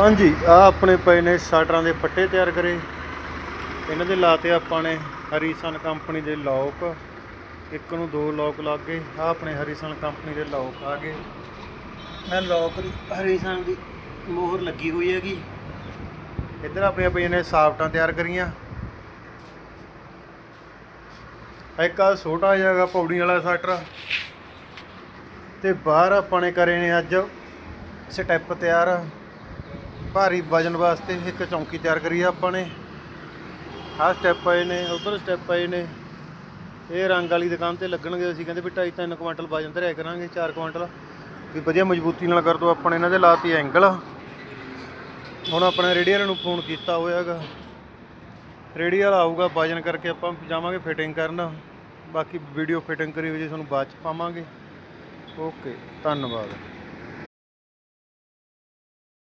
ਹਾਂਜੀ ਆ ਆਪਣੇ ਪਏ ਨੇ ਸਾਟਰਾਂ ਦੇ ਪੱਟੇ ਤਿਆਰ ਕਰੇ। ਇਹਨਾਂ ਦੇ ਲਾਤੇ ਆਪਾਂ ਨੇ ਹਰੀਸਨ ਕੰਪਨੀ ਦੇ ਲੋਕ। ਇੱਕ ਨੂੰ ਦੋ ਲੋਕ ਲੱਗ ਗਏ ਆ ਆਪਣੇ ਹਰੀਸਨ ਕੰਪਨੀ ਦੇ ਲੋਕ ਆ ਗਏ। ਇਹ ਲੋਕ ਦੀ, ਹਰੀਸਨ ਦੀ ਮੋਹਰ ਲੱਗੀ ਹੋਈ ਹੈਗੀ। ਇੱਧਰ ਆਪਣੇ ਪਈਆਂ ਨੇ ਸਾਫਟਾਂ ਤਿਆਰ ਕਰੀਆਂ। ਇੱਕ ਆ ਛੋਟਾ ਜਿਹਾ ਹੈਗਾ ਪੌੜੀ ਵਾਲਾ ਸਾਟਰ। ਤੇ ਬਾਹਰ ਆਪਾਂ ਨੇ ਕਰੇ ਨੇ ਅੱਜ ਸਟੈਪ ਤਿਆਰ। ਭਾਰੀ ਵਜਨ ਵਾਸਤੇ ਇੱਕ ਚੌਂਕੀ ਤਿਆਰ ਕਰੀ ਆ ਆਪਾਂ ਨੇ। ਆਹ ਸਟੈਪ ਪਏ ਨੇ, ਉਧਰ ਸਟੈਪ ਪਏ ਨੇ। ਇਹ ਰੰਗ ਵਾਲੀ ਦੁਕਾਨ ਤੇ ਲੱਗਣਗੇ ਅਸੀਂ, ਕਹਿੰਦੇ ਵੀ 2.5 3 ਕੁਇੰਟਲ ਵਜਨ ਧਰਿਆ ਕਰਾਂਗੇ 4 ਕੁਇੰਟਲ ਵੀ ਵਧੀਆ ਮਜ਼ਬੂਤੀ ਨਾਲ ਕਰ ਦੋ ਆਪਾਂ ਨੇ, ਇਹਨਾਂ ਦੇ ਲਾਤੀ ਐਂਗਲ ਹੁਣ ਆਪਣੇ ਰੇੜੀ ਵਾਲੇ ਨੂੰ ਫੋਨ ਕੀਤਾ ਹੋਇਆਗਾ। ਰੇੜੀ ਵਾਲਾ ਆਊਗਾ, ਵਜਨ ਕਰਕੇ ਆਪਾਂ ਜਾਵਾਂਗੇ ਫਿਟਿੰਗ ਕਰਨ। ਬਾਕੀ ਵੀਡੀਓ ਫਿਟਿੰਗ ਕਰੀ ਹੋਈ ਜੀ, ਤੁਹਾਨੂੰ ਬਾਅਦ ਚ ਪਾਵਾਂਗੇ। ਓਕੇ ਧੰਨਵਾਦ।